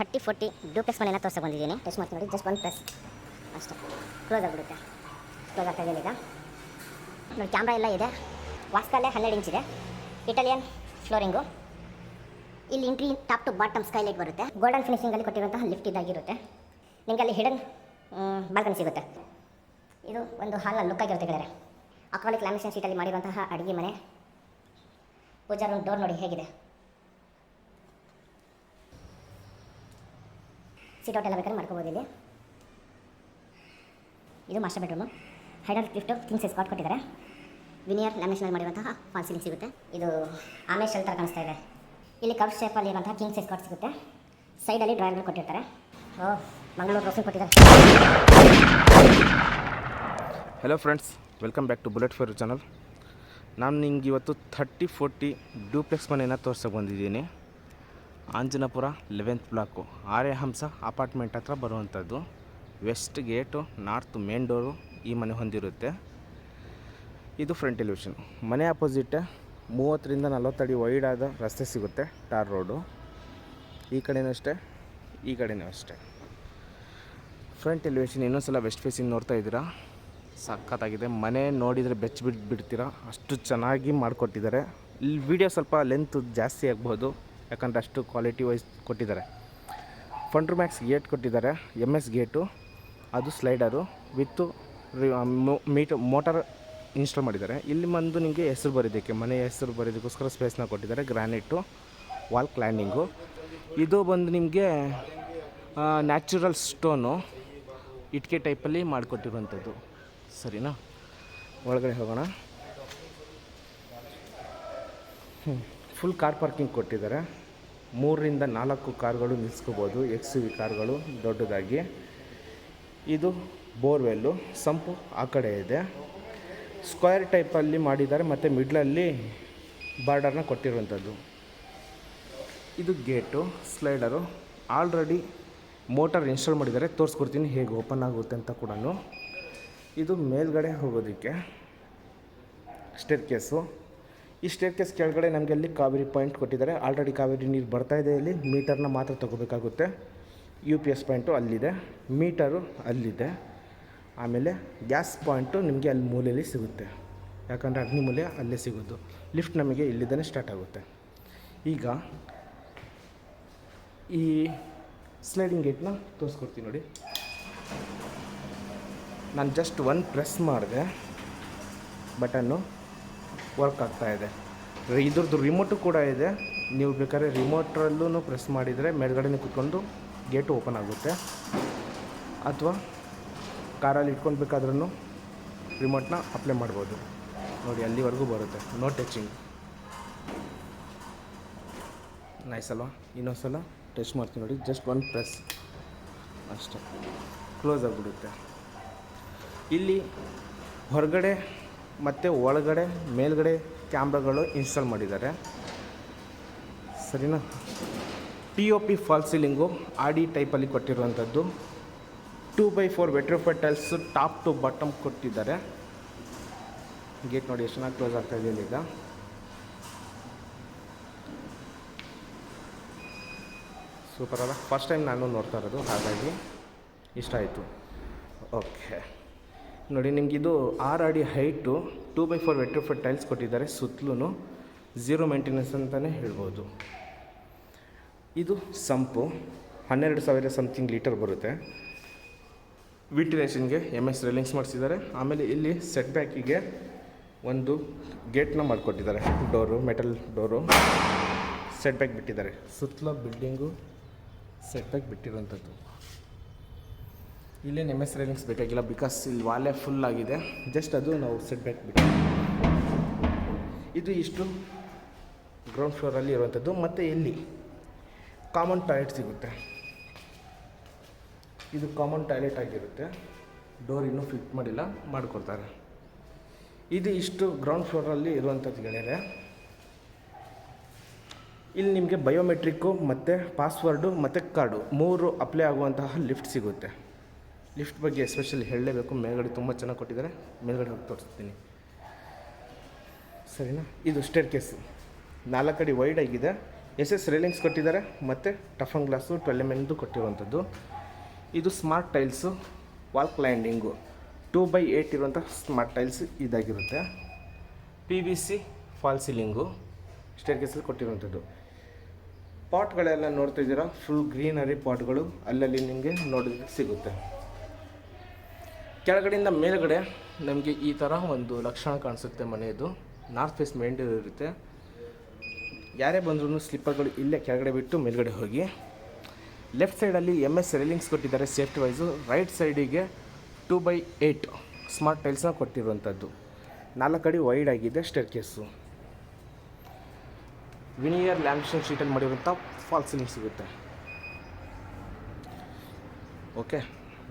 Thirty forty duplex ಮನೆಯನ್ನು ತೋರಿಸೋ ಬಂದಿದ್ದೀನಿ. ಟೆಸ್ಟ್ ಮಾಡ್ತೀನಿ ನೋಡಿ ಜಸ್ಟ್ ಒನ್ ಪ್ಲಸ್ ಅಷ್ಟೇ. ಕ್ಲೋಸ್ ಆಗಿಬಿಡುತ್ತೆ. ಕ್ಲೋಸ್ ಆಗ್ತಾ ಈಗ. ನೋಡಿ ಕ್ಯಾಮ್ರಾ ಎಲ್ಲ ಇದೆ. ವಾಸ್ಕಲ್ಲೇ ಹನ್ನೆರಡು ಇಂಚ್ ಇದೆ. ಇಟಾಲಿಯನ್ ಫ್ಲೋರಿಂಗು ಇಲ್ಲಿ entry top to bottom skylight ಬರುತ್ತೆ. ಗೋಲ್ಡನ್ ಫಿನಿಶಿಂಗಲ್ಲಿ ಕೊಟ್ಟಿರುವಂತಹ ಲಿಫ್ಟ್ ಇದಾಗಿರುತ್ತೆ. ನಿಮಗೆ ಅಲ್ಲಿ ಹಿಡನ್ ಬಾಲ್ಕನಿ ಸಿಗುತ್ತೆ. ಇದು ಒಂದು ಹಾಲ್ನ ಲುಕ್ ಆಗಿರುತ್ತೆ ಗೆಳೆಯರೆ. ಅಕ್ರಾಲಿಕ್ ಲ್ಯಾಮಿನೇಷನ್ ಶೀಟಲ್ಲಿ ಮಾಡಿರುವಂತಹ ಅಡುಗೆ ಮನೆ. ಪೂಜಾ ರೂಮ್ ಡೋರ್ ನೋಡಿ ಹೇಗಿದೆ. ಸೀಟ್ ಔಟ್ ಎಲ್ಲ ಬೇಕಾದ್ರೆ ಮಾಡ್ಕೋಬೋದು ಇಲ್ಲಿ. ಇದು master bedroom hydraulic lift king size cot ಕೊಟ್ಟಿದ್ದಾರೆ. ವಿನಿಯರ್ ಲ್ಯಾಮಿನೇಷನಲ್ಲಿ ಮಾಡಿರುವಂತಹ ಫಾಲ್ ಸೀಲಿಂಗ್ ಸಿಗುತ್ತೆ. ಇದು ಆಮೆ ಥರ ಕಾಣಿಸ್ತಾ ಇದೆ. ಇಲ್ಲಿ ಕರ್ವ್ ಶೇಪಲ್ಲಿ ಇರುವಂತಹ ಕಿಂಗ್ಸ್ ಸೈಜ್ ಕಾಟ್ ಸಿಗುತ್ತೆ. ಸೈಡಲ್ಲಿ ಡ್ರಾಯಿಂಗ್ ಕೊಟ್ಟಿರ್ತಾರೆ. ಓ, ಮಂಗಳೂರು ರೋಸಿಂಗ್ ಕೊಟ್ಟಿದ್ದಾರೆ. Hello friends welcome back to bullet four channel ನಾನು ನಿಮ್ಗೆ ಇವತ್ತು ಥರ್ಟಿ ಫೋರ್ಟಿ ಡೂಪ್ಲೆಕ್ಸ್ ಮನೆಯನ್ನು ತೋರಿಸೋಕೆ ಬಂದಿದ್ದೀನಿ. Anjanapura eleventh block. Arya Hamsa apartment ಹತ್ರ ಬರುವಂಥದ್ದು. West gate, north main door ಈ ಮನೆ ಹೊಂದಿರುತ್ತೆ. ಇದು ಫ್ರಂಟ್ ಎಲಿವೇಷನ್ ಮನೆ ಅಪೋಸಿಟ್ ಮೂವತ್ತರಿಂದ ನಲವತ್ತಡಿ ವೈಡ್ ಆದ ರಸ್ತೆ ಸಿಗುತ್ತೆ, ಟಾರ್ ರೋಡು. ಈ ಕಡೆಯೂ ಅಷ್ಟೇ, ಈ ಕಡೆಯೂ ಅಷ್ಟೇ. ಫ್ರಂಟ್ ಎಲಿವೇಷನ್ ಇನ್ನೊಂದು ಸಲ ವೆಸ್ಟ್ ಫೇಸಿಂಗ್ ನೋಡ್ತಾ ಇದ್ದೀರಾ? ಸಖತ್ತಾಗಿದೆ. ಮನೆ ನೋಡಿದರೆ ಬೆಚ್ಚ ಬಿಟ್ಟು ಬಿಡ್ತೀರಾ? ಅಷ್ಟು ಚೆನ್ನಾಗಿ ಮಾಡಿಕೊಟ್ಟಿದ್ದಾರೆ. ಇಲ್ಲಿ ವಿಡಿಯೋ ಸ್ವಲ್ಪ ಲೆಂತ್ ಜಾಸ್ತಿ ಆಗ್ಬೋದು. ಯಾಕಂದರೆ ಅಷ್ಟು ಕ್ವಾಲಿಟಿ ವೈಸ್ ಕೊಟ್ಟಿದ್ದಾರೆ. ಫಂಡ್ರ್ ಮ್ಯಾಕ್ಸ್ ಗೇಟ್ ಕೊಟ್ಟಿದ್ದಾರೆ ಎಂ ಎಸ್ ಗೇಟು ಅದು slider with meter motor install ಮಾಡಿದ್ದಾರೆ. ಇಲ್ಲಿ ಬಂದು ನಿಮಗೆ ಹೆಸರು ಬರೋದಕ್ಕೆ ಮನೆ ಹೆಸರು ಬರೋದಕ್ಕೋಸ್ಕರ ಸ್ಪೇಸ್ನ ಕೊಟ್ಟಿದ್ದಾರೆ ಗ್ರಾನೈಟು ವಾಲ್ ಕ್ಲ್ಯಾಂಡಿಂಗು ಇದು ಬಂದು ನಿಮಗೆ ನ್ಯಾಚುರಲ್ ಸ್ಟೋನು ಇಟ್ಕೆ ಟೈಪಲ್ಲಿ ಮಾಡಿಕೊಟ್ಟಿರುವಂಥದ್ದು. ಸರಿನಾ? ಒಳಗಡೆ ಹೋಗೋಣ. ಫುಲ್ ಕಾರ್ ಪಾರ್ಕಿಂಗ್ ಕೊಟ್ಟಿದ್ದಾರೆ. ಮೂರರಿಂದ ನಾಲ್ಕು ಕಾರ್ಗಳು ನಿಲ್ಸ್ಕೋಬೋದು. ಎಕ್ಸ್ ವಿ ಕಾರ್ಗಳು ದೊಡ್ಡದಾಗಿ. ಇದು ಬೋರ್ವೆಲ್ಲು ಸಂಪು ಆ ಕಡೆ ಇದೆ. ಸ್ಕ್ವೇರ್ ಟೈಪಲ್ಲಿ ಮಾಡಿದ್ದಾರೆ, ಮತ್ತು ಮಿಡ್ಲಲ್ಲಿ ಬಾರ್ಡರ್ನ ಕೊಟ್ಟಿರುವಂಥದ್ದು. ಇದು gate slider already motor install ಮಾಡಿದ್ದಾರೆ. ತೋರಿಸ್ಕೊಡ್ತೀನಿ ಹೇಗೆ ಓಪನ್ ಆಗುತ್ತೆ ಅಂತ ಕೂಡ ಇದು ಮೇಲ್ಗಡೆ ಹೋಗೋದಕ್ಕೆ ಸ್ಟೆರ್ ಕೇಸು ಈ ಸ್ಟೇಟ್ ಕೇಸ್ ಕೆಳಗಡೆ ನಮಗೆ ಅಲ್ಲಿ ಕಾವೇರಿ ಪಾಯಿಂಟ್ ಕೊಟ್ಟಿದ್ದಾರೆ. ಆಲ್ರೆಡಿ ಕಾವೇರಿ ನೀರು ಬರ್ತಾ ಇದೆ ಇಲ್ಲಿ. ಮೀಟರ್ನ ಮಾತ್ರ ತಗೋಬೇಕಾಗುತ್ತೆ. ಯು ಪಿ ಎಸ್ ಪಾಯಿಂಟು ಅಲ್ಲಿದೆ. ಮೀಟರು ಅಲ್ಲಿದೆ. ಆಮೇಲೆ ಗ್ಯಾಸ್ ಪಾಯಿಂಟು ನಿಮಗೆ ಅಲ್ಲಿ ಮೂಲೆಯಲ್ಲಿ ಸಿಗುತ್ತೆ. ಯಾಕಂದರೆ ಅಗ್ನಿ ಮೂಲೆ ಅಲ್ಲೇ ಸಿಗೋದು. ಲಿಫ್ಟ್ ನಮಗೆ ಇಲ್ಲಿದ್ದೇ ಸ್ಟಾರ್ಟ್ ಆಗುತ್ತೆ. ಈಗ ಈ ಸ್ಲೈಡಿಂಗ್ ಗೇಟ್ನ ತೋರಿಸ್ಕೊಡ್ತೀನಿ ನೋಡಿ. ನಾನು ಜಸ್ಟ್ ಒನ್ ಪ್ರೆಸ್ ಮಾಡಿದೆ. ಬಟನ್ನು ವರ್ಕ್ ಆಗ್ತಾ ಇದೆ. ಇದ್ರದ್ದು ರಿಮೋಟು ಕೂಡ ಇದೆ. ನೀವು ಬೇಕಾದ್ರೆ ರಿಮೋಟ್ರಲ್ಲೂ ಪ್ರೆಸ್ ಮಾಡಿದರೆ ಮೇಲ್ಗಡೆ ಕುತ್ಕೊಂಡು ಗೇಟು ಓಪನ್ ಆಗುತ್ತೆ. ಅಥವಾ ಕಾರಲ್ಲಿ ಇಟ್ಕೊಂಡು ಬೇಕಾದ್ರೂ ರಿಮೋಟ್ನ ಅಪ್ಲೈ ಮಾಡ್ಬೋದು. ನೋಡಿ, ಅಲ್ಲಿವರೆಗೂ ಬರುತ್ತೆ. ನೋ ಟಚಿಂಗ್ ನೈಸ್ ಅಲ್ವಾ? ಇನ್ನೊಂದು ಸಲ ಟಚ್ ಮಾಡ್ತೀನಿ ನೋಡಿ. ಜಸ್ಟ್ ಒನ್ ಪ್ರೆಸ್ ಅಷ್ಟೇ. ಕ್ಲೋಸ್ ಆಗಿಬಿಡುತ್ತೆ. ಇಲ್ಲಿ ಹೊರಗಡೆ ಮತ್ತು ಒಳಗಡೆ, ಮೇಲ್ಗಡೆ ಕ್ಯಾಮ್ರಾಗಳು ಇನ್ಸ್ಟಾಲ್ ಮಾಡಿದ್ದಾರೆ. ಸರಿನಾ? P O P false ceiling ಆಡಿ ಟೈಪಲ್ಲಿ ಕೊಟ್ಟಿರುವಂಥದ್ದು. Two by four vitrified tiles top to bottom ಕೊಟ್ಟಿದ್ದಾರೆ. ಗೇಟ್ ನೋಡಿ ಎಷ್ಟು ಚೆನ್ನಾಗಿ ಕ್ಲೋಸ್ ಆಗ್ತಾ ಇದೆಯಲ್ಲ ಈಗ. ಸೂಪರ್ ಅಲ್ಲ. ಫಸ್ಟ್ ಟೈಮ್ ನಾನು ನೋಡ್ತಾ ಇರೋದು, ಹಾಗಾಗಿ ಇಷ್ಟ ಆಯಿತು. ಓಕೆ ನೋಡಿ ನಿಮಗಿದು ಆರು ಅಡಿ height two by four vitrified tiles ಕೊಟ್ಟಿದ್ದಾರೆ ಸುತ್ತಲೂ ಝೀರೋ ಮೇಂಟೆನೆನ್ಸ್ ಅಂತಲೇ ಹೇಳ್ಬೋದು. ಇದು ಸಂಪು, ಹನ್ನೆರಡು ಸಾವಿರ ಸಮಥಿಂಗ್ ಲೀಟರ್ ಬರುತ್ತೆ. ವಿಟಿಲೇಷನ್ಗೆ ಎಂ ಎಸ್ ರೇಲಿಂಗ್ಸ್ ಮಾಡಿಸಿದ್ದಾರೆ. ಆಮೇಲೆ ಇಲ್ಲಿ ಸೆಟ್ ಬ್ಯಾಕಿಗೆ ಒಂದು ಗೇಟ್ನ ಮಾಡಿಕೊಟ್ಟಿದ್ದಾರೆ. Door metal door set back ಬಿಟ್ಟಿದ್ದಾರೆ. ಸುತ್ತಲ ಬಿಲ್ಡಿಂಗು ಸೆಟ್ ಬ್ಯಾಕ್ ಬಿಟ್ಟಿರೋಂಥದ್ದು ಇಲ್ಲೇನು ಎಂ ಎಸ್ ರೈಲಿಂಗ್ಸ್ ಬೇಕಾಗಿಲ್ಲ ಬಿಕಾಸ್ ಇಲ್ಲಿ ವಾಲೆ ಫುಲ್ ಆಗಿದೆ. ಜಸ್ಟ್ ಅದು ನಾವು ಸೆಟ್ ಬ್ಯಾಕ್ ಬಿಟ್ಟು. ಇದು ಇಷ್ಟು ಗ್ರೌಂಡ್ ಫ್ಲೋರಲ್ಲಿ ಇರುವಂಥದ್ದು ಮತ್ತು ಇಲ್ಲಿ ಕಾಮನ್ ಟಾಯ್ಲೆಟ್ ಸಿಗುತ್ತೆ. ಇದು ಕಾಮನ್ ಟಾಯ್ಲೆಟ್ ಆಗಿರುತ್ತೆ. ಡೋರ್ ಇನ್ನೂ ಫಿಟ್ ಮಾಡಿಲ್ಲ, ಮಾಡಿಕೊಡ್ತಾರೆ. ಇದು ಇಷ್ಟು ಗ್ರೌಂಡ್ ಫ್ಲೋರಲ್ಲಿ ಇರುವಂಥದ್ದು ಗೆಳೆಯರೆ ಇಲ್ಲಿ ನಿಮಗೆ ಬಯೋಮೆಟ್ರಿಕ್ಕು ಮತ್ತು ಪಾಸ್ವರ್ಡು ಮತ್ತು ಕಾರ್ಡು ಮೂರು ಅಪ್ಲೈ ಆಗುವಂತಹ ಲಿಫ್ಟ್ ಸಿಗುತ್ತೆ. ಲಿಫ್ಟ್ ಬಗ್ಗೆ ಎಸ್ಪೆಷಲಿ ಹೇಳಲೇಬೇಕು. ಮೇಲ್ಗಡೆ ತುಂಬ ಚೆನ್ನಾಗಿ ಕೊಟ್ಟಿದ್ದಾರೆ. ಮೇಲ್ಗಡೆ ಹೋಗಿ ತೋರಿಸ್ತೀನಿ. ಸರಿನಾ? ಇದು ಸ್ಟೇರ್ ಕೇಸು ನಾಲ್ಕು ಅಡಿ ವೈಡ್ ಆಗಿದೆ. ಎಸ್ ಎಸ್ ರೇಲಿಂಗ್ಸ್ ಕೊಟ್ಟಿದ್ದಾರೆ. ಮತ್ತು ಟಫನ್ ಗ್ಲಾಸು ಟ್ವೆಲ್ ಎಂ ಎಮ್ದು ಕೊಟ್ಟಿರುವಂಥದ್ದು. ಇದು smart tiles wall cladding two by eight ಇರುವಂಥ ಸ್ಮಾರ್ಟ್ ಟೈಲ್ಸ್ ಇದಾಗಿರುತ್ತೆ. P V C fall ceiling stair ಕೇಸಲ್ಲಿ ಕೊಟ್ಟಿರುವಂಥದ್ದು. ಪಾಟ್ಗಳೆಲ್ಲ ನೋಡ್ತಾ ಇದ್ದೀರಾ? ಫುಲ್ ಗ್ರೀನರಿ ಪಾಟ್ಗಳು ಅಲ್ಲಲ್ಲಿ ನಿಮಗೆ ನೋಡೋದಕ್ಕೆ ಸಿಗುತ್ತೆ. ಕೆಳಗಡೆಯಿಂದ ಮೇಲುಗಡೆ ನಮಗೆ ಈ ಥರ ಒಂದು ಲಕ್ಷಣ ಕಾಣಿಸುತ್ತೆ ಮನೆಯದು. ನಾರ್ತ್ ಫೇಸ್ ಮೇನ್ ಡೋರ್ ಇರುತ್ತೆ. ಯಾರೇ ಬಂದ್ರೂ ಸ್ಲಿಪ್ಪರ್ಗಳು ಇಲ್ಲೇ ಕೆಳಗಡೆ ಬಿಟ್ಟು ಮೇಲುಗಡೆ ಹೋಗಿ. ಲೆಫ್ಟ್ ಸೈಡಲ್ಲಿ ಎಂ ಎಸ್ ರೇಲಿಂಗ್ಸ್ ಕೊಟ್ಟಿದ್ದಾರೆ ಸೇಫ್ಟಿ ವೈಸು ರೈಟ್ ಸೈಡಿಗೆ ಟೂ ಬೈ ಏಯ್ಟ್ ಸ್ಮಾರ್ಟ್ ಟೈಲ್ಸ್ನ ಕೊಟ್ಟಿರುವಂಥದ್ದು ನಾಲ್ಕು ಅಡಿ ವೈಡ್ ಆಗಿದೆ ಸ್ಟೇರ್ ಕೇಸು ವಿನಿಯರ್ ಲ್ಯಾಮಿನೇಷನ್ ಶೀಟಲ್ಲಿ ಮಾಡಿರುವಂಥ ಫಾಲ್ ಸೀಲಿಂಗ್ ಸಿಗುತ್ತೆ. ಓಕೆ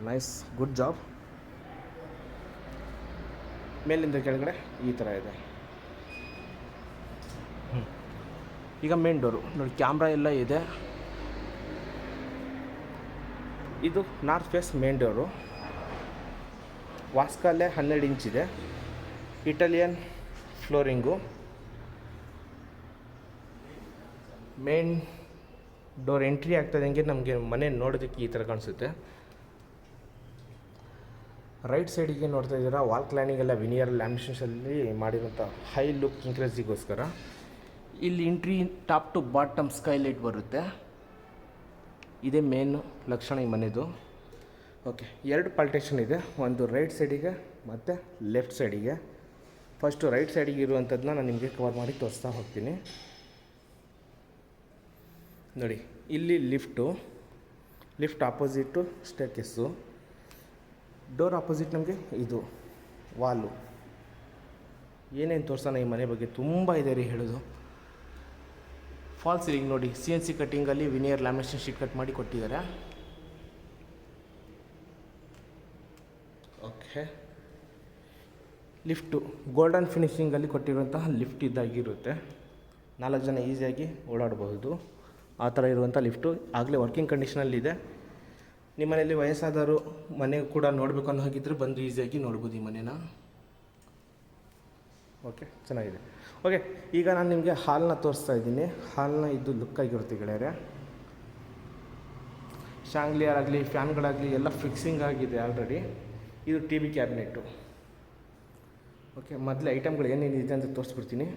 ನೈಸ್ ಗುಡ್ ಜಾಬ್ ಮೇಲಿಂದ ಕೆಳಗಡೆ ಈ ಥರ ಇದೆ. ಈಗ ಮೇನ್ ಡೋರು ನೋಡಿ ಕ್ಯಾಮ್ರಾ ಎಲ್ಲ ಇದೆ. ಇದು ನಾರ್ತ್ ಫೇಸ್ ಮೇನ್ ಡೋರು ವಾಸ್ಕಲ್ಲೇ ಹನ್ನೆರಡು ಇದೆ. Italian flooring main door entry ಆಗ್ತದಂಗೆ ನಮಗೆ ಮನೆ ನೋಡೋದಕ್ಕೆ ಈ ಥರ ಕಾಣಿಸುತ್ತೆ. ರೈಟ್ ಸೈಡಿಗೆ ನೋಡ್ತಾ ಇದ್ದೀರಾ ವಾಲ್ ಕ್ಲೈನಿಂಗ್ ಎಲ್ಲ ವಿನಿಯರ್ ಲ್ಯಾಮಿನೇಷನ್ಸಲ್ಲಿ ಮಾಡಿರೋಂಥ ಹೈ ಲುಕ್ ಇನ್ಕ್ರೀಸಿಗೋಸ್ಕರ ಇಲ್ಲಿ entry top to bottom skylight ಬರುತ್ತೆ. ಇದೇ ಮೇನ್ ಲಕ್ಷಣ ಈ ಮನೆದು. ಓಕೆ ಎರಡು ಪಾಲ್ಟೇಷನ್ ಇದೆ. ಒಂದು ರೈಟ್ ಸೈಡಿಗೆ ಮತ್ತು ಲೆಫ್ಟ್ ಸೈಡಿಗೆ ಫಸ್ಟು ರೈಟ್ ಸೈಡಿಗೆ ಇರುವಂಥದ್ದನ್ನ ನಾನು ನಿಮಗೆ ಕವರ್ ಮಾಡಿ ತೋರಿಸ್ತಾ ಹೋಗ್ತೀನಿ. ನೋಡಿ, ಇಲ್ಲಿ lift lift opposite staircase door opposite ನಮಗೆ ಇದು, ವಾಲು. ಏನೇನು ತೋರಿಸೋಣ ಈ ಮನೆ ಬಗ್ಗೆ ತುಂಬ ಇದೆ ರೀ ಹೇಳೋದು. ಫಾಲ್ ಸೀಲಿಂಗ್ ನೋಡಿ ಸಿ ಎನ್ ಸಿ ಕಟ್ಟಿಂಗಲ್ಲಿ ವಿನಿಯರ್ ಲ್ಯಾಮಿನೇಷನ್ ಶೀಟ್ ಕಟ್ ಮಾಡಿ ಕೊಟ್ಟಿದ್ದಾರೆ. ಓಕೆ ಲಿಫ್ಟು ಗೋಲ್ಡನ್ ಫಿನಿಷಿಂಗಲ್ಲಿ ಕೊಟ್ಟಿರುವಂತಹ ಲಿಫ್ಟ್ ಇದ್ದಾಗಿರುತ್ತೆ. ನಾಲ್ಕು ಜನ ಈಸಿಯಾಗಿ ಓಡಾಡಬಹುದು. ಆ ಥರ ಇರುವಂಥ ಲಿಫ್ಟು ಆಗಲೇ ವರ್ಕಿಂಗ್ ಕಂಡೀಷನಲ್ಲಿದೆ ನಿಮ್ಮ ಮನೆಯಲ್ಲಿ ವಯಸ್ಸಾದವರು ಮನೆ ಕೂಡ ನೋಡಬೇಕು ಅನ್ನೋ ಹಾಗಿದ್ರೆ ಬಂದು ಈಸಿಯಾಗಿ ನೋಡ್ಬೋದು ಈ ಮನೇನ. ಓಕೆ, ಚೆನ್ನಾಗಿದೆ. ಓಕೆ, ಈಗ ನಾನು ನಿಮಗೆ ಹಾಲನ್ನ ತೋರಿಸ್ತಾ ಇದ್ದೀನಿ. ಹಾಲನ್ನ ಇದ್ದು ಲುಕ್ ಆಗಿರುತ್ತೆ ಗೆಳೆಯರೆ. ಶಾಂಗ್ಲಿಯರ್ ಆಗಲಿ, ಫ್ಯಾನ್ಗಳಾಗಲಿ, ಎಲ್ಲ ಫಿಕ್ಸಿಂಗ್ ಆಗಿದೆ ಆಲ್ರೆಡಿ ಇದು ಟಿ ವಿ ಕ್ಯಾಬಿನೆಟ್ಟು ಓಕೆ, ಮೊದಲು ಐಟಮ್ಗಳು ಏನೇನಿದೆ ಅಂತ ತೋರಿಸ್ಬಿಡ್ತೀನಿ.